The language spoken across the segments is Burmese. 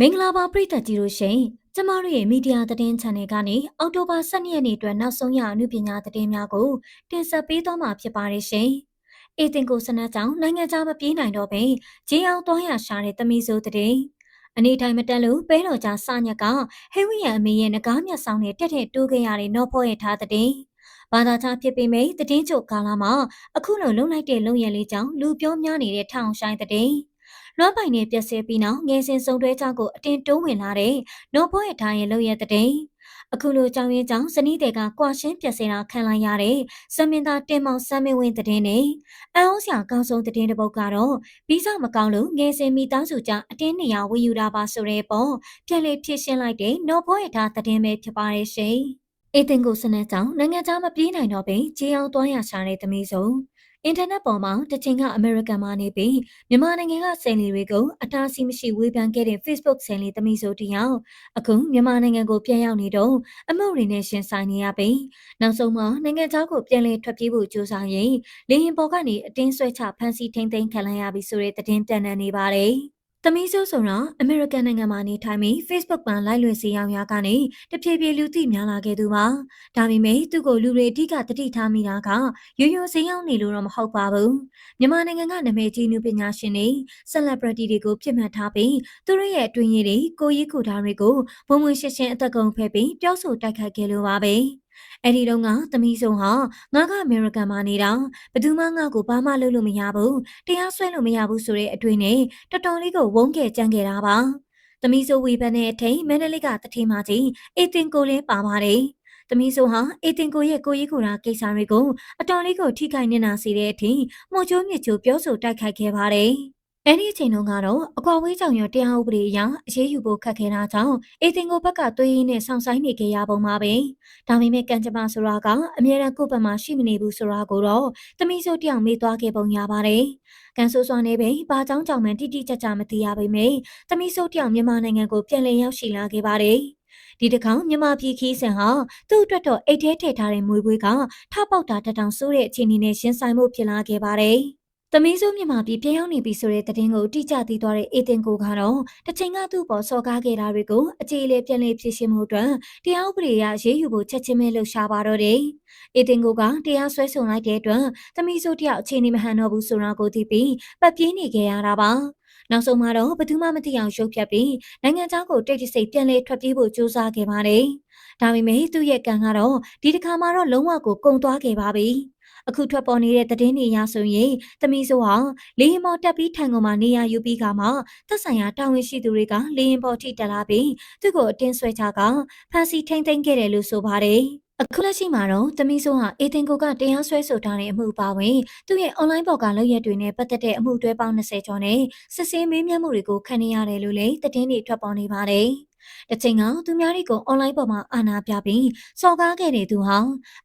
မင်္ဂလာပါပရိသတ်ကြီးတို့ရှင်ကျမတို့ရဲ့မီဒီယာသတင်း channel ကနေအောက်တိုဘာ12ရက်နေ့အတွက်နောက်ဆုံးရအမှုပညာသတင်းများကိုတင်ဆက်ပေးသွားမှာဖြစ်ပါတယ်ရှင်။အေတင်ကိုစနတ်ကြောင့်နိုင်ငံခြားမပြေးနိုင်တော့ပင်ဂျင်းအောင်သွားရရှာတဲ့သမီးစိုးသတင်းအနေတိုင်းမတက်လို့ပဲတော်ကြားစညက်ကဟဲဝီယံအမေရဲ့ငကားမြတ်ဆောင်နဲ့တက်တဲ့တိုးခဲ့ရတဲ့နော့ဖော့ရဲ့ထားတဲ့ဘာသာချဖြစ်ပေမဲ့တည်င်းချုပ်ကာလာမှာအခုလိုလုံလိုက်တဲ့လုံရံလေးကြောင့်လူပြောများနေတဲ့ထောင်ဆိုင်တဲ့ လွမ်းပိုင်နဲ့ပြက်ဆဲပြီးနောက်ငယ်စဉ်စုံတွဲကြောင့်ကိုအတင်းတိုးဝင်လာတဲ့နော်ဘောရဲ့ထားရဲ့လုံရဲ့တဲ့အခုလိုကြောင်ရင်ကြောင့်ဇနီးတွေကကွာရှင်းပြက်စဲတာခံလိုက်ရတဲ့စမင်သားတင်မောင်စမ်းမင်းဝင်းတဲ့နဲ့အအောင်စရာကောင်းဆုံးတဲ့တဲ့ပုတ်ကတော့ပြီးစားမကောင်းလို့ငယ်စဉ်မိသားစုကြအတင်းနေရဝေယူတာပါဆိုတဲ့ပေါ့ပြန်လေဖြစ်ရှင်းလိုက်တဲ့နော်ဘောရဲ့ထားတဲ့ပဲဖြစ်ပါရဲ့ရှင်အေတင်ကိုစနက်ကြောင့်နိုင်ငံသားမပြေးနိုင်တော့ပင်ကြေးအောင်သွားရရှာတဲ့သမီးစုံ အင်တာနက်ပေါ်မှာတချိန်ကအမေရိကန်မှာနေပြီးမြန်မာနိုင်ငံကဆယ်လီတွေကိုအတားဆီးမရှိဝေဖန်ခဲ့တဲ့ Facebook ဆယ်လီသမီးဆိုတယောက်အခုမြန်မာနိုင်ငံကိုပြန်ရောက်နေတော့အမှုတွေနဲ့ရှင်ဆိုင်နေရပြီးနောက်ဆုံးမှာနိုင်ငံသားကိုပြန်လည်ထွက်ပြေးဖို့ကြိုးစားရင်လေရင်ပေါ်ကနေအတင်းဆွဲချဖမ်းဆီးထိန်းသိမ်းခံလိုက်ရပြီဆိုတဲ့သတင်းပြန်နေပါတယ်။ သမီးဆိုးဆိုတာအမေရိကန်နိုင်ငံမှာနေထိုင်ပြီး Facebook မှာလိုက်လွှင့်စီအောင်ရကနေတဖြည်းဖြည်းလူသိများလာခဲ့သူပါ။ဒါပေမဲ့သူ့ကိုလူတွေအဓိကတတိထားမိတာကရိုးရိုးစီအောင်နေလို့တော့မဟုတ်ပါဘူး။မြန်မာနိုင်ငံကနာမည်ကြီးနုပညာရှင်တွေ celebrity တွေကိုပြစ်မှတ်ထားပြီးသူတို့ရဲ့အတွင်းရည်တွေကိုရေးကူတာတွေကိုဘုံဝင်ရှင်းရှင်းအသက်ကုန်ဖဲပြီးပြောဆိုတိုက်ခိုက်ခဲ့လို့ပါပဲ။ အဲ့ဒီတော့ကသမီးဆုံးဟာငါကအမေရိကန်မှာနေတာဘယ်သူမှငါ့ကိုဘာမှလုပ်လို့မရဘူးတရားစွဲလို့မရဘူးဆိုတဲ့အတွေ့နဲ့တော်တော်လေးကိုဝုန်းခဲ့ကြမ်းခဲ့တာပါသမီးဆိုဝေဖန်တဲ့အထိန်မန္တလေးကတထေးမကြီးအေတင်ကိုလင်းပါပါတယ်သမီးဆိုဟာအေတင်ကိုရဲ့ကိုကြီးကိုရာကိစ္စတွေကိုအတော်လေးကိုထိခိုက်နေတာစီတဲ့အထိမှုချိုးမြစ်ချိုးပြောဆိုတိုက်ခိုက်ခဲ့ပါတယ်။ အဲ့ဒီအချိန်တုန်းကတော့အကွာဝေးကြောင်ရတရားဥပဒေအရအရေးယူဖို့ခက်ခဲတာကြောင့်အေတင်ကိုဘက်ကသွေးရင်းနဲ့ဆောင်ဆိုင်နေကြရပုံပါပဲ။ဒါပေမဲ့ကံကြမ္မာဆိုတာကအမြဲတမ်းကိုယ့်ဘက်မှာရှိမနေဘူးဆိုတာကိုတော့သမီးစိုးတယောက်မေးသွားခဲ့ပုံရပါတယ်။ကန်ဆိုးစွာနေပဲဘာကြောင့်ကြောင့်မှတိတိကျကျမသိရပေမဲ့သမီးစိုးတယောက်မြန်မာနိုင်ငံကိုပြန်လည်ရောက်ရှိလာခဲ့ပါတယ်။ဒီတစ်ခေါက်မြမပြည်ခီးဆန်ဟာသူ့အတွက်တော့အိတ်ထဲထည့်ထားတဲ့မွေးပွေးကထပေါက်တာတတောင်ဆိုးတဲ့အခြေအနေနဲ့ရှင်းဆိုင်မှုဖြစ်လာခဲ့ပါတယ်။ သမီးစုမြန်မာပြည်ပြန်ရောက်နေပြီဆိုတဲ့သတင်းကိုတိကျသိသွားတဲ့အေတင်ကိုကတော့တချိန်ကသူ့ပေါ်စော်ကားခဲ့တာတွေကိုအခြေအလေပြန်လေဖြစ်ရှင်းမှုအတွက်တရားဥပဒေအရရေးယူဖို့ချက်ချင်းပဲလှုပ်ရှားပါတော့တယ်။အေတင်ကိုကတရားစွဲဆိုလိုက်တဲ့အတွက်သမီးစုတယောက်အခြေအနေမဟန်တော့ဘူးဆိုတာကိုသိပြီးပတ်ပြေးနေခဲ့ရတာပါ။နောက်ဆုံးမှာတော့ဘယ်သူမှမသိအောင်ရုပ်ဖြတ်ပြီးနိုင်ငံသားကိုတိတ်တဆိတ်ပြန်လေထွက်ပြေးဖို့ကြိုးစားခဲ့ပါတယ်။ဒါပေမဲ့သူ့ရဲ့ကံကတော့ဒီတစ်ခါမှတော့လုံးဝကိုကုံသွားခဲ့ပါပြီ။ အခုထွက်ပေါ်နေတဲ့သတင်းတွေအရဆိုရင်သမီးဆိုဟာလေရင်ပေါ်တက်ပြီးထိုင်ကုန်မှာနေရယူပြီးကမှသက်ဆိုင်ရာတာဝန်ရှိသူတွေကလေရင်ပေါ်ထိတက်လာပြီးသူ့ကိုအတင်းဆွဲချကဖန်စီထိမ့်သိမ်းခဲ့တယ်လို့ဆိုပါတယ်အခုလက်ရှိမှာတော့သမီးဆိုဟာအေတင်ကိုကတရားစွဲဆိုထားတဲ့အမှုပါဝင်သူ့ရဲ့ online ပေါ်ကလုပ်ရက်တွေနဲ့ပတ်သက်တဲ့အမှုတွဲပေါင်း20ကျော်နဲ့စစ်ဆေးမေးမြန်းမှုတွေကိုခံနေရတယ်လို့လည်းသတင်းတွေထွက်ပေါ်နေပါတယ်။။ တစ်ချိန်ကသူများတွေကိုအွန်လိုင်းပေါ်မှာအာဏာပြပြီးစော်ကားခဲ့တဲ့သူဟာ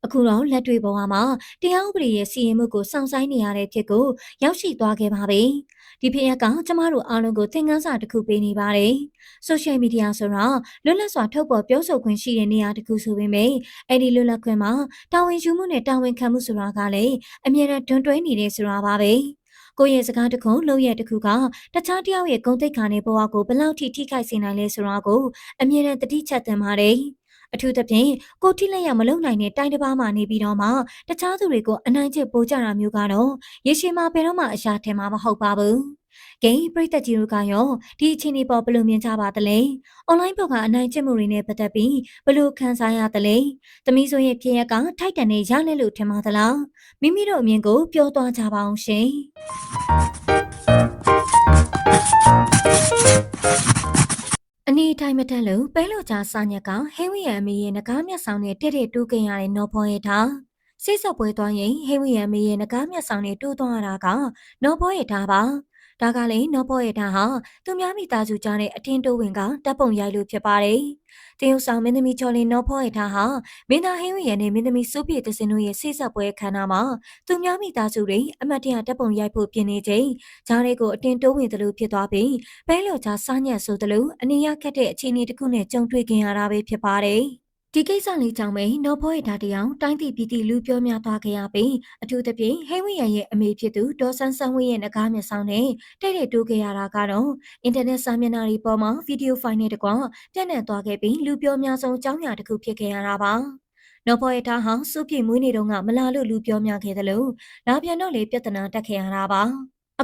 အခုတော့လက်တွေ့ပေါ်မှာတရားဥပဒေရဲ့စီရင်မှုကိုစောင့်ဆိုင်နေရတဲ့ဖြစ်ကိုရောက်ရှိသွားခဲ့ပါပြီ။ဒီဖြစ်ရကကျမတို့အားလုံးကိုသင်ခန်းစာတစ်ခုပေးနေပါတယ်။ social media ဆိုတာလွတ်လပ်စွာထုတ်ဖော်ပြောဆိုခွင့်ရှိတဲ့နေရာတစ်ခုဆိုပေမဲ့အဲ့ဒီလွတ်လပ်ခွင့်မှာတာဝန်ယူမှုနဲ့တာဝန်ခံမှုဆိုတာကလည်းအမြဲတမ်းတွန်းတွဲနေတယ်ဆိုတာပါပဲ။ ကိုယ့်ရဲ့စကားတစ်ခုလုပ်ရတစ်ခုကတခြားတယောက်ရဲ့ဂုဏ်သိက္ခာနဲ့ဘဝကိုဘယ်လောက်ထိထိခိုက်စေနိုင်လဲဆိုတာကိုအမြဲတမ်းတတိချက်သင်ပါတယ်အထူးသဖြင့်ကိုထိလက်ရမလုံနိုင်တဲ့တိုင်းတစ်ပါးမှာနေပြီးတော့မှတခြားသူတွေကိုအနိုင်ကျင့်ပိုးကြတာမျိုးကတော့ရေရှည်မှာဘယ်တော့မှအရာထင်မှာမဟုတ်ပါဘူး။ ဂိမ်းပရိသတ်ကြီးတို့ကရောဒီအခြေအနေပေါ်ဘယ်လိုမြင်ကြပါသလဲ။ online ပေါ်ကအနိုင်ကျင့်မှုတွေနဲ့ပတ်သက်ပြီးဘယ်လိုခံစားရသလဲ။သမီးဆိုရဲ့ဖြစ်ရကထိုက်တန်နေရလဲလို့ထင်ပါသလား။မိမိတို့အမြင်ကိုပြောသွားကြပါအောင်ရှင်။အနေတိုင်းမတက်လို့ပဲလို့ကြားစာညက်ကဟင်းဝီယံအမေရဲ့ငကားမျက်ဆောင်နဲ့တဲ့တဲ့တူးကင်ရတဲ့နော်ဖော်ရထားစိတ်ဆက်ပွဲသွားရင်ဟင်းဝီယံအမေရဲ့ငကားမျက်ဆောင်နဲ့တူးသွားရတာကနော်ဖော်ရထားပါ ဒါကလည်းနော်ဖော့ရဲ့တာဟာသူများမိသားစုကြားနဲ့အတင်းတိုးဝင်ကတပ်ပုံရိုက်လို့ဖြစ်ပါတယ်။တင်ယူဆောင်မင်းသမီးချော်လင်းနော်ဖော့ရဲ့တာဟာမင်းသားဟင်းဝရဲ့နဲ့မင်းသမီးစုပြေတစင်တို့ရဲ့ဆိတ်ဆက်ပွဲခမ်းနားမှာသူများမိသားစုတွေအမတ်တရတပ်ပုံရိုက်ဖို့ပြင်နေချိန်ဂျားလေးကိုအတင်းတိုးဝင်သလိုဖြစ်သွားပြီးပဲလော်ချာစားညက်ဆိုသလိုအနေရခက်တဲ့အခြေအနေတစ်ခုနဲ့ကြုံတွေ့ခင်ရတာပဲဖြစ်ပါတယ်။ ဒီကိစ္စလေးကြောင့်ပဲနော်ဖိုးရထားတယောင်တိုင်းပြည်ပြည်တီလူပြောများသွားခဲ့ရပြီးအထူးသဖြင့်ဟိဝိယံရဲ့အမေဖြစ်သူဒေါ်ဆန်းဆန်းဝင်းရဲ့ငကားမျက်စောင်းနဲ့တိတ်တိတ်တိုးခဲ့ရတာကတော့အင်တာနက်စာမျက်နှာတွေပေါ်မှာဗီဒီယိုဖိုင်တွေတကွပြန့်နှံ့သွားခဲ့ပြီးလူပြောများဆုံးအကြောင်းအရာတစ်ခုဖြစ်ခဲ့ရတာပါနော်ဖိုးရထားဟာစုပြည့်မွေးနေ့တုန်းကမလာလို့လူပြောများခဲ့တယ်လို့လာပြန်တော့လေပြဿနာတက်ခဲ့ရတာပါ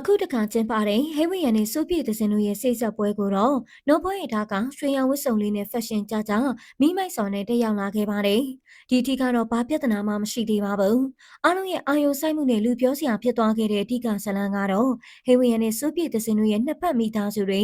အခုတခါကျင်းပတဲ့ဟိဝိယန်နဲ့စိုးပြည့်သစင်တို့ရဲ့စိတ်ဆက်ပွဲကိုတော့နော်ဖိုးရထားကရွှေရောင်ဝတ်စုံလေးနဲ့ဖက်ရှင်ကြကြမိမိုက်စော်နဲ့တက်ရောက်လာခဲ့ပါတယ်။ဒီအထိကတော့ဘာပြဿနာမှမရှိသေးပါဘူး။အားလုံးရဲ့အာယုံဆိုင်မှုနဲ့လူပြောစရာဖြစ်သွားခဲ့တဲ့အဓိကဇလန်ကတော့ဟိဝိယန်နဲ့စိုးပြည့်သစင်တို့ရဲ့နှစ်ဖက်မိသားစုတွေ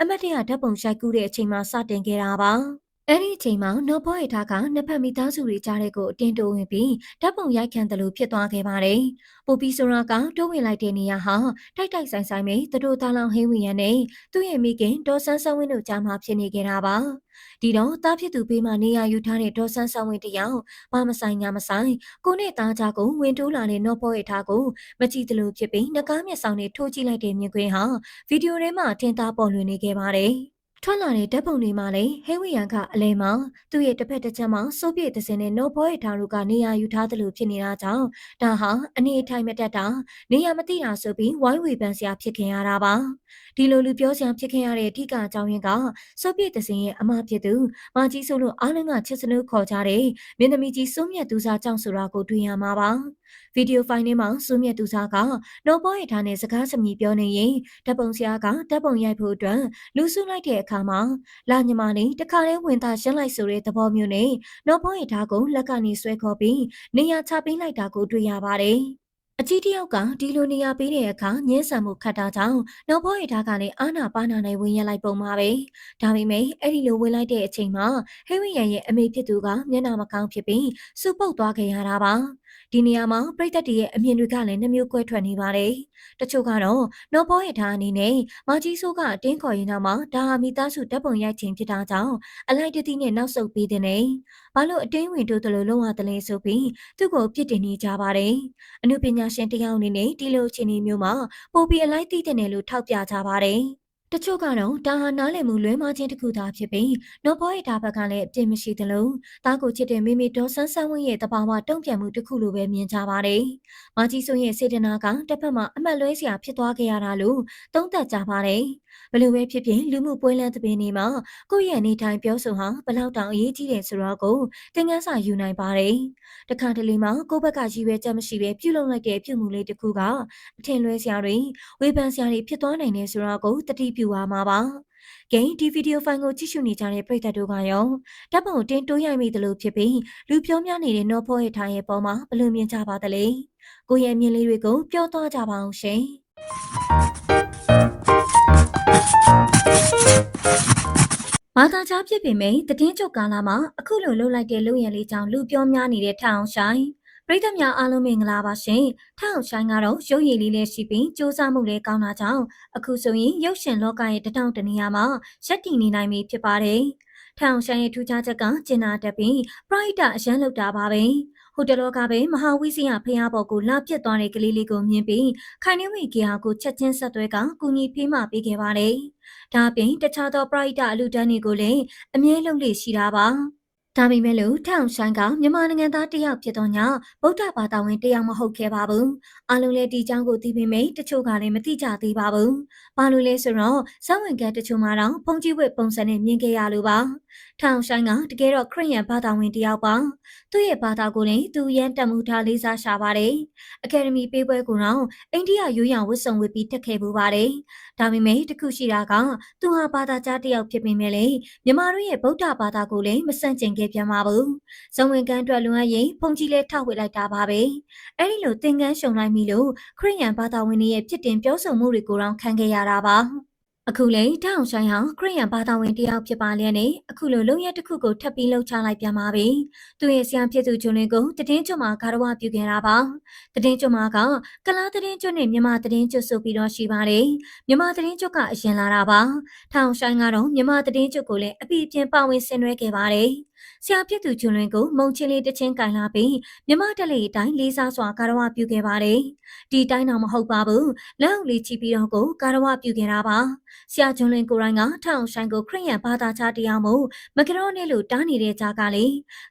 အမတ်တရဓာတ်ပုံရှိုက်ကူးတဲ့အချိန်မှာစတင်ခဲ့တာပါ။ အဲ့ဒီအချိန်မှာနော်ဘောရထားကနှစ်ဖက်မိသားစုတွေကြားတဲ့ကိုအတင်းတိုးဝင်ပြီးဓာတ်ပုံရိုက်ခံတယ်လို့ဖြစ်သွားခဲ့ပါတယ်။ပူပီဆိုရာကတိုးဝင်လိုက်တဲ့နေရာဟာတိုက်တိုက်ဆိုင်ဆိုင်ပဲသူတို့သားလောင်ဟင်းဝင်ရနဲ့သူ့ရဲ့မိခင်ဒေါ်ဆန်းဆန်းဝင်းတို့ကြားမှာဖြစ်နေခဲ့တာပါ။ဒီတော့တားဖြစ်သူပေးမှနေရာယူထားတဲ့ဒေါ်ဆန်းဆန်းဝင်းတယောက်ဘာမဆိုင်ညာမဆိုင်ကိုနဲ့သားကြကိုဝင်တိုးလာတဲ့နော်ဘောရထားကိုမကြည့်သလိုဖြစ်ပြီးနှကားမျက်စောင်းနဲ့ထိုးကြည့်လိုက်တဲ့မြင်ကွင်းဟာဗီဒီယိုထဲမှာထင်သာပေါ်လွင်နေခဲ့ပါတယ်။ ထွက်လာတဲ့ဓာတ်ပုံတွေမှာလည်းဟဲဝီယန်ကအလဲမှာသူ့ရဲ့တစ်ဖက်တစ်ချက်မှာစိုးပြေတဲ့စင်နဲ့နို့ဘောရဲ့ထားတို့ကနေရာယူထားသလိုဖြစ်နေတာကြောင့်ဒါဟာအနေအထိုင်မတက်တာနေရာမသိတာဆိုပြီးဝိုင်းဝေပန်းစရာဖြစ်ခင်ရတာပါဒီလိုလူပြောစရာဖြစ်ခင်ရတဲ့အဓိကအကြောင်းရင်းကစိုးပြေတဲ့စင်ရဲ့အမဖြစ်သူမာကြီးဆိုလို့အားလုံးကချစ်စနုခေါ်ကြတဲ့မင်းသမီးကြီးစိုးမြတ်သူစားကြောင့်ဆိုတာကိုတွေ့ရမှာပါဗီဒီယိုဖိုင်ထဲမှာစိုးမြတ်သူစားကနော်ဘောရဲ့ထားနဲ့စကားစမြည်ပြောနေရင်ဓာတ်ပုံဆရာကဓာတ်ပုံရိုက်ဖို့အတွက်လူစုလိုက်တဲ့အခါမှာလာညီမလေးတခါလေးဝင်သားရှင်းလိုက်ဆိုတဲ့သဘောမျိုးနဲ့နော်ဘောရဲ့ထားကိုလက်ကနေဆွဲခေါ်ပြီးနေရာချပေးလိုက်တာကိုတွေ့ရပါတယ် အကြီးတယောက်ကဒီလိုနေရာပေးတဲ့အခါညှင်းဆန်မှုခတ်တာကြောင့်နောက်ဘောရထားကလည်းအာနာပါနာနဲ့ဝင်ရလိုက်ပုံပါပဲဒါပေမဲ့အဲ့ဒီလိုဝင်လိုက်တဲ့အချိန်မှာဟိဝိယန်ရဲ့အမေဖြစ်သူကမျက်နှာမကောင်းဖြစ်ပြီးစူပုတ်သွားခဲ့ရတာပါ ဒီနေရာမှာပြိသက်တရဲ့အမြင်တွေကလည်းနှမျိုးကွဲထွက်နေပါတယ်။တချို့ကတော့နော်ဘောရဲ့ထားအနေနဲ့မာကြီးဆိုးကအတင်းခေါ်ရင်တော့မှဒါဟာမိသားစုတပ်ပုံရိုက်ခြင်းဖြစ်တာကြောင့်အလိုက်တတိနဲ့နောက်ဆုတ်ပေးတဲ့နေ။ဘာလို့အတင်းဝင်တို့တလို့လုံးဝတလဲဆိုပြီးသူ့ကိုပြစ်တင်နေကြပါတယ်။အမှုပညာရှင်တယောက်အနေနဲ့ဒီလိုအခြေအနေမျိုးမှာပိုပြီးအလိုက်သိတဲ့နယ်လို့ထောက်ပြကြပါတယ်။ တချို့ကတော့ဒါဟာနားလည်မှုလွဲမှားခြင်းတစ်ခုသာဖြစ်ပြီးနော်ဘောရဲ့ဒါဘက်ကလည်းအပြစ်မရှိသလိုတားကိုချစ်တဲ့မိမိဒေါ်ဆန်းဆန်းဝင်းရဲ့တဘာဝတုံ့ပြန်မှုတစ်ခုလိုပဲမြင်ကြပါတယ်။မာကြီးဆိုရဲ့စေတနာကတစ်ဖက်မှာအမတ်လွဲစရာဖြစ်သွားခဲ့ရတာလို့သုံးသပ်ကြပါတယ်။ ဘလို့ပဲဖြစ်ဖြစ်လူမှုပွဲလမ်းသဘင်တွေမှာကိုယ့်ရဲ့နေထိုင်ပြောဆိုဟာဘလောက်တောင်အရေးကြီးတယ်ဆိုတော့ကိုသင်ခန်းစာယူနိုင်ပါတယ်။တခါတလေမှာကိုယ့်ဘက်ကရည်ရွယ်ချက်မရှိဘဲပြုလုပ်လိုက်တဲ့ပြုမှုလေးတစ်ခုကအထင်လွဲစရာတွေဝေဖန်စရာတွေဖြစ်သွားနိုင်တယ်ဆိုတော့ကိုတတိပြုပါမှာပါ။ဂိမ်းဒီဗီဒီယိုဖိုင်ကိုကြည့်ရှုနေကြတဲ့ပရိသတ်တို့ကရောဓာတ်ပုံတင်တိုးရိုက်မိသလိုဖြစ်ပြီးလူပြောများနေတဲ့နော်ဖောရဲ့ထိုင်ရဲ့ပေါ်မှာဘယ်လိုမြင်ကြပါသလဲ။ကိုယ့်ရဲ့မြင်လေးတွေကိုပြောသွားကြပါအောင်ရှင်။ ဘာသာကြားဖြစ်ပေမဲ့တည်င်းချုပ်ကာလမှာအခုလိုလှုပ်လိုက်တဲ့လူရန်လေးကြောင့်လူပြောများနေတဲ့ထအောင်ဆိုင်ပရိသတ်များအားလုံးမင်္ဂလာပါရှင်။ထအောင်ဆိုင်ကတော့ရုပ်ရည်လေးလေးရှိပြီးစူးစမ်းမှုလေးကောင်းတာကြောင့်အခုဆိုရင်ရုပ်ရှင်လောကရဲ့တထောင်တနေရာမှာရက်တည်နေနိုင်ပြီဖြစ်ပါတယ်။ထအောင်ဆိုင်ရဲ့ထူးခြားချက်ကကျင်နာတက်ပြီးပရိသတ်အရန်လောက်တာပါပဲ။ ဟိုတလောကပဲမဟာဝိဇ္ဇယဖျားပေါ်ကိုလာပြစ်သွားတဲ့ကလေးလေးကိုမြင်ပြီးခိုင်နှင်းဝေဂီဟာကိုချက်ချင်းဆက်သွဲကကူညီဖေးမပေးခဲ့ပါတယ်။ဒါအပြင်တခြားသောပရိဒအလူတန်းတွေကိုလည်းအမြဲလုံးလေးရှိတာပါ။ဒါပေမဲ့လို့ထောင်ဆိုင်ကမြန်မာနိုင်ငံသားတယောက်ဖြစ်တော့ညဗုဒ္ဓဘာသာဝင်တယောက်မဟုတ်ခဲ့ပါဘူး။အလုံးလည်းဒီကြောင်းကိုသိပေမဲ့တချို့ကလည်းမသိကြသေးပါဘူး။ဘာလို့လဲဆိုတော့ဇဝင်ကတချို့မှတော့ဖုန်ကြီးဝတ်ပုံစံနဲ့မြင်ခဲ့ရလို့ပါ။ ထောင်ဆိုင်ကတကယ်တော့ခရစ်ယာန်ဘာသာဝင်တယောက်ပါ။သူ့ရဲ့ဘာသာကိုလည်းသူရန်တက်မှုထားလေးစားရှာပါတယ်။အကယ်ဒမီပေးပွဲကတော့အိန္ဒိယရိုးရာဝတ်စုံဝတ်ပြီးတက်ခဲ့ပူပါတယ်။ဒါပေမဲ့တခုရှိတာကသူဟာဘာသာကြားတယောက်ဖြစ်ပေမဲ့လည်းမြန်မာတို့ရဲ့ဗုဒ္ဓဘာသာကိုလည်းမဆန့်ကျင်ခဲ့ခဲ့ပြန်ပါဘူး။ဇုံဝင်ကန်းအတွက်လွန်အပ်ရင်ဖုန်ကြီးလဲထောက်ဝစ်လိုက်တာပါပဲ။အဲဒီလိုသင်ကန်းရှုံလိုက်မိလို့ခရိယန်ဘာသာဝင်တွေရဲ့ပြစ်တင်ပြောဆိုမှုတွေကိုတော့ခံခဲ့ရတာပါ။ အခုလေတောင်ဆိုင်ဟာခရိယန်ဘာသာဝင်တယောက်ဖြစ်ပါလျက်နဲ့အခုလိုလုံရက်တစ်ခုကိုထပ်ပြီးလှုပ်ချလိုက်ပြန်ပါပြီ။သူရဲ့ဆရာဖြစ်သူဂျွန်လင်ကိုတည်င်းကျွတ်မှာဂါရဝပြုခဲ့တာပါ။တည်င်းကျွတ်မှာကကလားတည်င်းကျွတ်နဲ့မြန်မာတည်င်းကျွတ်ဆိုပြီးတော့ရှိပါတယ်။မြန်မာတည်င်းကျွတ်ကအရင်လာတာပါ။ထောင်ဆိုင်ကတော့မြန်မာတည်င်းကျွတ်ကိုလည်းအပြည့်အပြင်းပါဝင်ဆင်နွှဲခဲ့ပါတယ်။ ဆရာဖြစ်သူကျွလွင်ကိုမုံချင်းလေးတစ်ချင်းကင်လာပြီးမြမတက်လေးအတိုင်းလေးစားစွာကာရဝပြုခဲ့ပါတယ်။ဒီတိုင်းတော့မဟုတ်ပါဘူး။လက်အုပ်လေးချီပြီးတော့ကိုကာရဝပြုခဲ့တာပါ။ဆရာကျွလွင်ကိုရိုင်းကထောင်ဆိုင်ကိုခရိယန်ဘာသာချတရားမို့မကရောနဲ့လို့တားနေတဲ့ကြားကလေ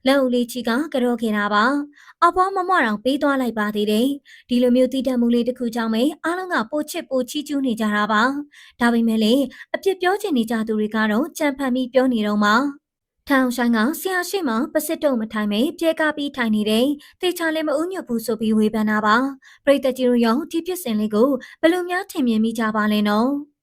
လက်အုပ်လေးချီကကြောခဲ့တာပါ။အဖွားမမတောင်ပေးသွားလိုက်ပါသေးတယ်။ဒီလိုမျိုးတည်တတ်မှုလေးတစ်ခုကြောင့်ပဲအားလုံးကပိုချစ်ပိုချီးကျူးနေကြတာပါ။ဒါပေမဲ့လေအပြစ်ပြောချင်နေကြသူတွေကတော့ကြံဖန်ပြီးပြောနေတော့မှ ထောင်ဆိုင်ကဆရာရှိမှပစစ်တုံမထိုင်မေပြဲကားပြီးထိုင်နေတယ်။တေချာလည်းမဦးညွတ်ဘူးဆိုပြီးဝေဖန်တာပါ။ပရိသတ်ကြီးတို့ရောဒီဖြစ်စဉ်လေးကိုဘယ်လိုများထင်မြင်မိကြပါလဲနော်။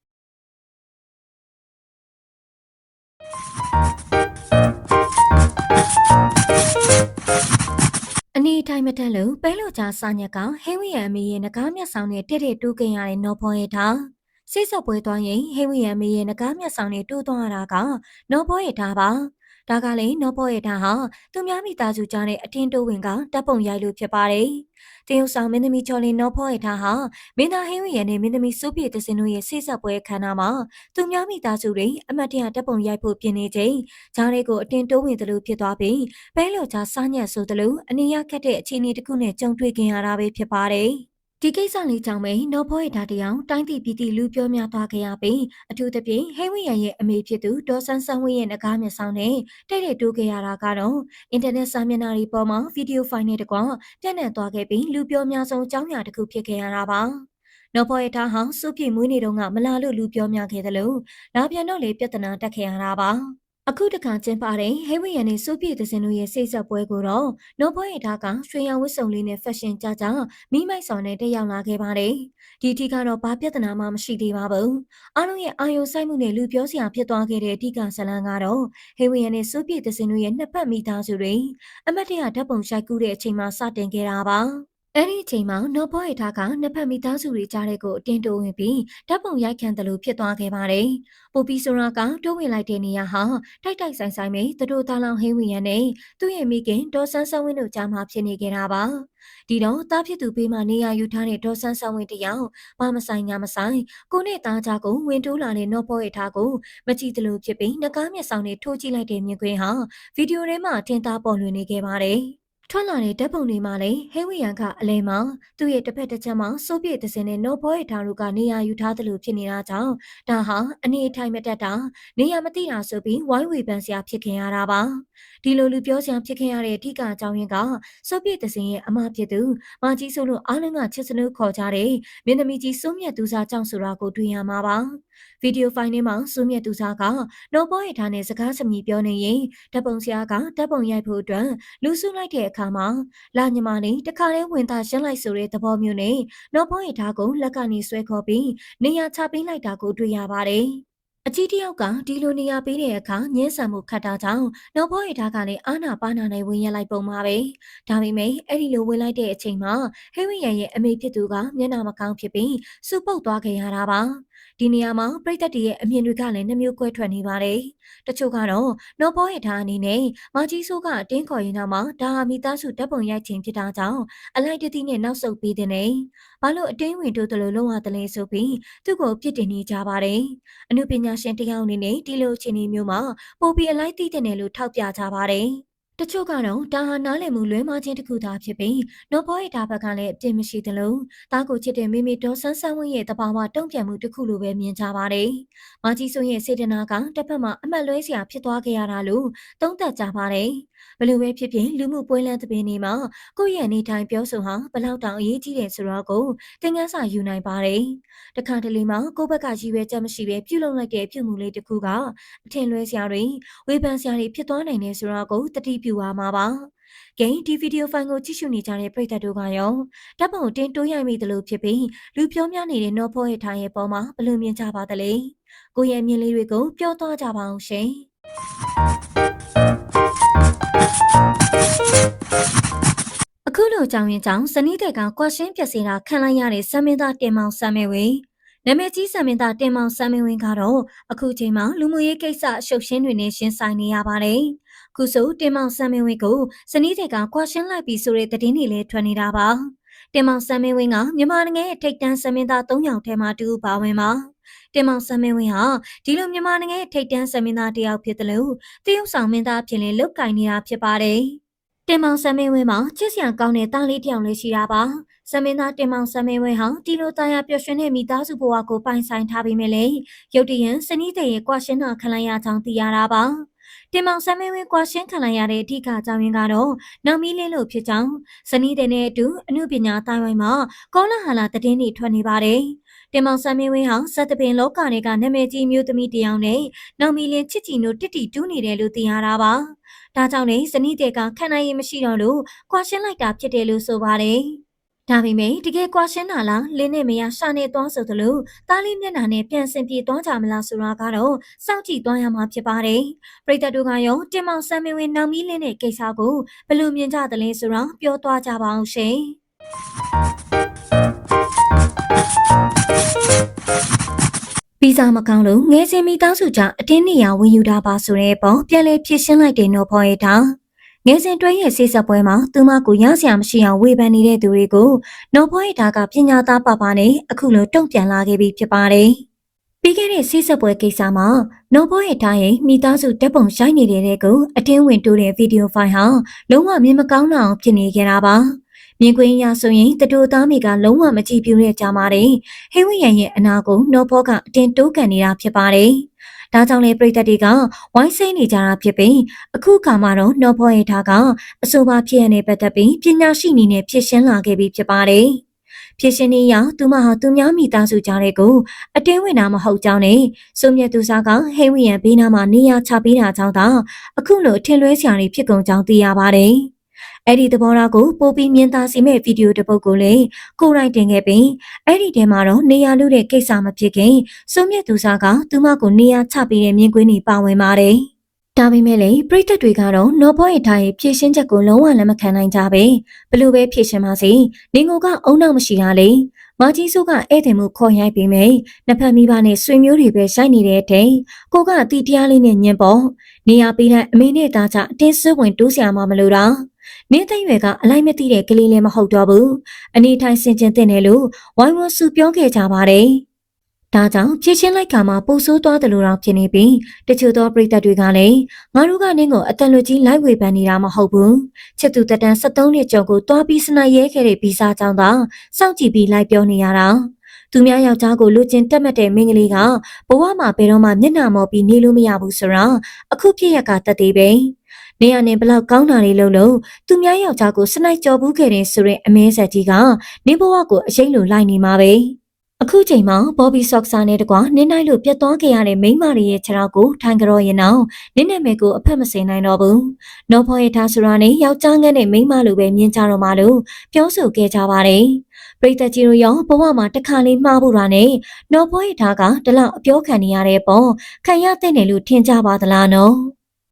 အနေတိုင်းမတက်လို့ပဲလို့ကြားစာညက်ကဟင်းဝီယံမီရဲ့ငကားမျက်ဆောင်နဲ့တက်တဲ့တူးကင်ရတဲ့နော်ဖော်ရဲ့ထားစိတ်ဆက်ပွဲသွားရင်ဟိဝီယံမေရဲ့ငကားမျက်ဆောင်နဲ့တိုးသွားတာကနော်ဘောရဲ့ထားပါ ဒါကလည်းနော်ဘောရဲ့ထားဟာသူများမိသားစုကြားနဲ့အတင်းတိုးဝင်ကတပ်ပုံရိုက်လို့ဖြစ်ပါတယ်။တင်ယူဆောင်မင်းသမီးချော်လင်းနော်ဘောရဲ့ထားဟာမင်းသားဟိဝီယံနဲ့မင်းသမီးစုပြေတစင်တို့ရဲ့စိတ်ဆက်ပွဲခန်းနာမှာသူများမိသားစုတွေအမတ်တရတပ်ပုံရိုက်ဖို့ပြင်နေချိန်ဂျားလေးကိုအတင်းတိုးဝင်တယ်လို့ဖြစ်သွားပြီးပဲလို့ကြားစားညက်ဆိုတယ်လို့အနေရခက်တဲ့အခြေအနေတစ်ခုနဲ့ကြုံတွေ့ခင်ရတာပဲဖြစ်ပါတယ်။ ဒီကိစ္စလေးကြောင့်ပဲနော်ဖိုးရတာတယောင်တိုင်းပြည်ပြည်သူလူပြောများသွားခဲ့ရပြီးအထူးသဖြင့်ဟိဝိယံရဲ့အမေဖြစ်သူဒေါ်ဆန်းဆန်းဝင်းရဲ့ငကားမျက်စောင်းနဲ့တိတ်တိတ်တိုးခဲ့ရတာကတော့အင်တာနက်စာမျက်နှာတွေပေါ်မှာဗီဒီယိုဖိုင်တွေတကွပြန့်နှံ့သွားခဲ့ပြီးလူပြောများဆုံးအကြောင်းအရာတစ်ခုဖြစ်ခဲ့ရတာပါနော်ဖော်ရထားဟောင်းစုပြည့်မွေးနေတော့ကမလာလို့လူပြောများခဲ့တယ်လို့လာပြန်တော့လေပြဿနာတက်ခဲ့ရတာပါ အခုတခါကျင်းပတဲ့ဟိဝိယန်နဲ့စိုးပြေသစင်တို့ရဲ့စိတ်ဆက်ပွဲကိုတော့နော်ဘောရထားကရွှေရောင်ဝတ်စုံလေးနဲ့ဖက်ရှင်ကြကြမိမိုက်ဆောင်နဲ့တက်ရောက်လာခဲ့ပါတယ်။ဒီအထိကတော့ဘာပြဿနာမှမရှိသေးပါဘူး။အားလုံးရဲ့အာယုံဆိုင်မှုနဲ့လူပြောစရာဖြစ်သွားခဲ့တဲ့အဓိကဇလန်ကတော့ဟိဝိယန်နဲ့စိုးပြေသစင်တို့ရဲ့နှစ်ဖက်မိသားစုတွေအမတ်တရဓာတ်ပုံရှိုက်ကူးတဲ့အချိန်မှာစတင်ခဲ့တာပါ။ အဲ့ဒီအချိန်မှာနော်ဘောရထားကနှစ်ဖက်မိသားစုတွေကြားတဲ့ကိုအတင်းတိုးဝင်ပြီးဓာတ်ပုံရိုက်ခံတယ်လို့ဖြစ်သွားခဲ့ပါတယ်။ပူပီဆိုရာကတိုးဝင်လိုက်တဲ့နေရာဟာတိုက်တိုက်ဆိုင်ဆိုင်ပဲသူတို့သားလောင်ဟင်းဝင်ရနဲ့သူ့ရဲ့မိခင်ဒေါ်ဆန်းဆန်းဝင်းတို့ကြားမှာဖြစ်နေခဲ့တာပါ။ဒီတော့တားဖြစ်သူပေးမှနေရာယူထားတဲ့ဒေါ်ဆန်းဆန်းဝင်းတယောက်ဘာမဆိုင်ညာမဆိုင်ကိုနဲ့သားကြကိုဝင်တိုးလာတဲ့နော်ဘောရထားကိုမကြည့်သလိုဖြစ်ပြီးငကားမျက်စောင်းနဲ့ထိုးကြည့်လိုက်တဲ့မြင်ကွင်းဟာဗီဒီယိုထဲမှာထင်သာပေါ်လွင်နေခဲ့ပါတယ်။ ထွက်လာတဲ့ဓာတ်ပုံတွေမှာလည်းဟဲဝီယန်ကအလဲမှာသူ့ရဲ့တစ်ဖက်တစ်ချက်မှာစိုးပြေတဲ့စင်နဲ့နော်ဘောရဲ့ဓာတ်တို့ကနေရာယူထားသလိုဖြစ်နေတာကြောင့်ဒါဟာအနေအထိုင်မတက်တာနေရာမသိတာဆိုပြီးဝိုင်းဝေပန်းစရာဖြစ်ခင်ရတာပါဒီလိုလူပြောစရာဖြစ်ခင်ရတဲ့အဓိကအကြောင်းရင်းကစိုးပြေတဲ့စင်ရဲ့အမဖြစ်သူမာကြီးဆိုလို့အားလုံးကချစ်စနုခေါ်ကြတဲ့မင်းသမီးကြီးစိုးမြတ်သူစားကြောင့်ဆိုတာကိုတွေ့ရမှာပါ ဗီဒီယိုဖိုင်ထဲမှာစူးမြတ်သူစားကနော်ဘောရဲ့ထားနဲ့စကားစမြည်ပြောနေရင်ဓပုံဆရာကဓပုံရိုက်ဖို့အတွက်လူစုလိုက်တဲ့အခါမှာလာညီမလေးတခါလေးဝင်သားရှင်းလိုက်ဆိုတဲ့သဘောမျိုးနဲ့နော်ဘောရဲ့ထားကိုလက်ကနေဆွဲခေါ်ပြီးနေရာချပေးလိုက်တာကိုတွေ့ရပါတယ်။အကြီးတယောက်ကဒီလိုနေရာပေးတဲ့အခါညှင်းဆန်မှုခတ်တာကြောင့်နော်ဘောရီထားကလည်းအာနာပါနာနဲ့ဝင်ရလိုက်ပုံပါပဲဒါပေမဲ့အဲ့ဒီလိုဝင်လိုက်တဲ့အချိန်မှာဟဲဝီယန်ရဲ့အမေဖြစ်သူကမျက်နှာမကောင်းဖြစ်ပြီးစူပုတ်သွားခဲ့ရတာပါ ဒီနေရာမှာပြိသက်တရဲ့အမြင်တွေကလည်းနှမျိုးကွဲထွက်နေပါတယ်။တချို့ကတော့နော်ဘောရဲ့ဓာအနေနဲ့မာကြီးဆိုးကအတင်းခေါ်ရင်တော့မှဒါဟာမိသားစုတပ်ပုံရိုက်ခြင်းဖြစ်တာကြောင့်အလိုက်တတိနဲ့နောက်ဆုတ်ပေးတဲ့နေ။ဘာလို့အတင်းဝင်တို့တလို့လုံးဝတလဲဆိုပြီးသူ့ကိုပြစ်တင်နေကြပါတယ်။အမှုပညာရှင်တယောက်အနေနဲ့ဒီလိုအခြေအနေမျိုးမှာပိုပြီးအလိုက်သိတဲ့နယ်လို့ထောက်ပြကြပါတယ်။ တချို့ကတော့ဒါဟာနားလည်မှုလွဲမှားခြင်းတစ်ခုသာဖြစ်ပြီးနော်ဘောရဲ့ဒါဘက်ကလည်းအပြစ်မရှိသလိုတားကိုချစ်တဲ့မိမိဒေါ်ဆန်းဆန်းဝင်းရဲ့တဘာဝတုံ့ပြန်မှုတစ်ခုလိုပဲမြင်ကြပါတယ်။မာကြီးဆိုရဲ့စေတနာကတစ်ဖက်မှာအမတ်လွဲစရာဖြစ်သွားခဲ့ရတာလို့သုံးသပ်ကြပါတယ်။ ဘလို့ပဲဖြစ်ဖြစ်လူမှုပွဲလမ်းသဘင်တွေမှာကိုယ့်ရဲ့နေထိုင်ပြောဆိုဟာဘလောက်တောင်အရေးကြီးတယ်ဆိုတော့ကိုသင်ခန်းစာယူနိုင်ပါတယ်။တခါတလေမှာကိုယ့်ဘက်ကရည်ရွယ်ချက်မရှိဘဲပြုလုပ်လိုက်တဲ့ပြုမှုလေးတစ်ခုကအထင်လွဲစရာတွေဝေဖန်စရာတွေဖြစ်သွားနိုင်တယ်ဆိုတော့ကိုတတိပြုပါမှာပါ။ဂိမ်းဒီဗီဒီယိုဖိုင်ကိုကြည့်ရှုနေကြတဲ့ပရိသတ်တို့ကရောတပ်ပုံတင်တိုးရိုက်မိသလိုဖြစ်ပြီးလူပြောများနေတဲ့နော်ဖောရဲ့ထိုင်ရဲ့ပေါ်မှာဘယ်လိုမြင်ကြပါသလဲ။ကိုယ့်ရဲ့မြင်လေးတွေကိုပြောသွားကြပါအောင်ရှင်။ အခုလိုကြောင်ရင်ကြောင်ဇနီးတဲ့ကကွာရှင်းပြစီတာခံလိုက်ရတဲ့ဆမ်မင်းသားတင်မောင်ဆမ်မဲဝေနာမည်ကြီးဆမ်မင်းသားတင်မောင်ဆမ်မင်းဝင်းကတော့အခုချိန်မှာလူမှုရေးကိစ္စအရှုပ်ရှင်းတွေနဲ့ရှင်းဆိုင်နေရပါတယ်။ခုဆိုတင်မောင်ဆမ်မင်းဝင်းကိုဇနီးတဲ့ကကွာရှင်းလိုက်ပြီဆိုတဲ့သတင်းတွေလည်းထွက်နေတာပါ။ တင်မောင်ဆမ်မင်းဝင်းကမြန်မာနိုင်ငံရဲ့ထိပ်တန်းဆမ်မင်းသား၃ယောက်ထဲမှာတူပါဝင်ပါ။ဒတင်မောင်ဆမ်းမင်းဝင်းဟာဒီလိုမြန်မာနိုင်ငံရဲ့ထိပ်တန်းဆမင်းသားတစ်ယောက်ဖြစ်တယ်လို့တရုတ်ဆောင်မင်းသားဖြစ်ရင်လုတ်ကင်နေတာဖြစ်ပါတယ်။တင်မောင်ဆမ်းမင်းဝင်းမှာချစ်စရာကောင်းတဲ့တားလေးတစ်ယောက်လည်းရှိတာပါ။ဆမင်းသားတင်မောင်ဆမ်းမင်းဝင်းဟာဒီလိုတာယာပျော်ရွှင်တဲ့မိသားစုဘဝကိုပိုင်ဆိုင်ထားပြီးမြဲလေရုတ်တရက်စနီးတဲ့ရဲ့ကွာရှင်းတာခံလိုက်ရကြောင်းသိရတာပါ။ တင်မောင်ဆမ်းမင်းဝင်းကွာရှင်းခံလိုက်ရတဲ့အထူးအကြောင်းရင်းကတော့နောက်မီးလေးလို့ဖြစ်ကြောင်းစနီးတဲ့နဲ့အတူအမှုပညာတိုင်းဝိုင်းမှာကောလာဟလာသတင်းတွေထွက်နေပါတယ်။တင်မောင်ဆမ်းမင်းဝင်းဟာစက်တပင်လောကတွေကနာမည်ကြီးမျိုးသမီးတစ်ယောက်နဲ့နောက်မီလင်းချစ်ချီတို့တစ်တီတူးနေတယ်လို့သိရတာပါ။ဒါကြောင့်လေစနီးတဲ့ကခံနိုင်ရမရှိတော့လို့ကွာရှင်းလိုက်တာဖြစ်တယ်လို့ဆိုပါတယ်။ ဒါပေမဲ့တကယ်ကွာရှင်းတာလားလင်းနဲ့မရရှာနေသွားဆိုသလိုတားလေးမျက်နှာနဲ့ပြန်ဆင်ပြေသွားကြမလားဆိုတာကတော့စောင့်ကြည့်သွားရမှာဖြစ်ပါတယ်။ပရိသတ်တို့ကရောတင်မောင်ဆမ်းမင်းဝင်းနောက်မီလင်းတဲ့ကိစ္စကိုဘယ်လိုမြင်ကြသလဲဆိုတာပြောသွားကြပါအောင်ရှင်။ဗီဇာမကောင်းလို့ငယ်စဉ်မိသားစုကြောင့်အတင်းနေရဝင်ယူတာပါဆိုတဲ့ပုံပြန်လဲဖြစ်ရှင်းလိုက်တဲ့နော်ဖော်ရတာ ငယ်စဉ်တွဲရဲ့ဆေးဆက်ပွဲမှာသူမကိုရဆရာမရှိအောင်ဝေဖန်နေတဲ့သူတွေကိုနော်ဖော်ရတာကပညာသားပါပါနဲ့အခုလိုတုံ့ပြန်လာခဲ့ပြီဖြစ်ပါတယ်ပြီးခဲ့တဲ့ဆေးဆက်ပွဲကိစ္စမှာနော်ဘောရဲ့ထားရင်မိသားစုတက်ပုံရိုက်နေတဲ့တဲ့ကိုအတင်းဝင်တိုးတဲ့ဗီဒီယိုဖိုင်ဟာလုံးဝမြင်မကောင်းတော့အောင်ဖြစ်နေကြတာပါမြင်ကွင်းရဆိုရင်တတူသားမိကလုံးဝမကြည့်ပြူတဲ့ကြားပါတယ်ဟိဝိယန်ရဲ့အနာကိုနော်ဘောကအတင်းတိုးကန်နေတာဖြစ်ပါတယ် ဒါကြောင့်လေပြည်သက်တွေကဝိုင်းစိမ့်နေကြတာဖြစ်ပြီးအခုခါမှာတော့နော်ဘောရဲ့ထားကအဆိုပါဖြစ်ရတဲ့ပတ်သက်ပြီးပညာရှိအနေနဲ့ဖြစ်ရှင်းလာခဲ့ပြီဖြစ်ပါတယ်ဖြစ်ရှင်နေရသူမဟာသူများမိသားစုကြားတဲ့ကိုအတင်းဝင်တာမဟုတ်ကြောင်းနဲ့စုံမြတ်သူစားကဟိဝိယံဘေးနားမှာနေရာချပေးတာကြောင့်သာအခုလိုထင်လွဲစရာတွေဖြစ်ကုန်ကြောင်းသိရပါတယ်။ အဲ့ဒီသဘောထားကိုပိုပြီးမြင်သာစီမဲ့ဗီဒီယိုတစ်ပုဒ်ကိုလည်းကိုယ်တိုင်တင်ခဲ့ပြီးအဲ့ဒီထဲမှာတော့နေရာလူတဲ့ကိစ္စမဖြစ်ခင်စုံမြတ်သူစားကသူမကိုနေရာချပေးတဲ့မြင်ကွင်းတွေပါဝင်ပါတယ်။ဒါပေမဲ့လေပြိတ္တတွေကတော့နော်ဘောရဲ့ထားရဲ့ဖြည့်ရှင်းချက်ကိုလုံးဝလက်မခံနိုင်ကြပဲဘလို့ပဲဖြည့်ရှင်းပါစေနင်ကိုကအုံနောက်မရှိတာလေမကြီးစုကဧည့်သည်မှုခေါ်ရိုက်ပြီးမယ်နှစ်ဖက်မိဘနဲ့ဆွေမျိုးတွေပဲရှိုက်နေတဲ့အချိန်ကိုကအတီတရားလေးနဲ့ညင်ပေါ့နေရပေးတဲ့အမေနဲ့သားကြအတင်းဆွဝင်တိုးဆရာမှမလို့တာ နင်းသိမ့်ရွယ်ကအလိုက်မသိတဲ့ကလေးလည်းမဟုတ်တော့ဘူးအနေထိုင်ဆင်ကျင်တဲ့တယ်လို့ဝိုင်းဝန်းစုပြောခဲ့ကြပါတယ်ဒါကြောင့်ဖြည့်ချင်းလိုက်ကမှပိုဆိုးသွားတယ်လို့တော့ဖြစ်နေပြီးတချို့သောပရိသတ်တွေကလည်းငါတို့ကနင်းကိုအတန်လွကြီးလိုက်ဝေဖန်နေတာမဟုတ်ဘူးချစ်သူတတန်73နှစ်ကျော်ကိုတွားပြီးစနရဲခဲ့တဲ့ဗီဇာကြောင့်သာစောင့်ကြည့်ပြီးလိုက်ပြောနေရတာသူများယောက်ျားကိုလူချင်းတက်မှတ်တဲ့မိန်းကလေးကဘဝမှာဘယ်တော့မှမျက်နှာမော်ပြီးနေလို့မရဘူးဆိုတော့အခုဖြစ်ရကတတ်သေးပဲ နေရနေဘလောက်ကောင်းတာလေးလို့လို့သူများယောက်ျားကိုစနိုက်ကြော်ဘူးခဲ့တဲ့ဆိုတဲ့အမဲဆက်ကြီးကနေဘဝကိုအရင်လိုလိုက်နေမှာပဲအခုချိန်မှာဘော်ဘီဆော့ဆာနဲ့တကွာနင်းနိုင်လို့ပြတ်သွားခဲ့ရတဲ့မိန်းမတွေရဲ့ခြေထောက်ကိုထိုင်ကြရောရင်တော့နင်းနဲ့မဲကိုအဖက်မစင်နိုင်တော့ဘူး။နော်ဖော်ရထားဆိုရနဲ့ယောက်ျားငန်းနဲ့မိန်းမလိုပဲမြင်ကြတော့မှလို့ပြောဆိုခဲ့ကြပါတယ်။ပရိသတ်ကြီးတို့ရောဘဝမှာတစ်ခါလေးမှားဖို့တာနဲ့နော်ဖော်ရထားကဒီလောက်အပြောခံနေရတဲ့ပုံခံရတဲ့တယ်လို့ထင်ကြပါသလားနော်။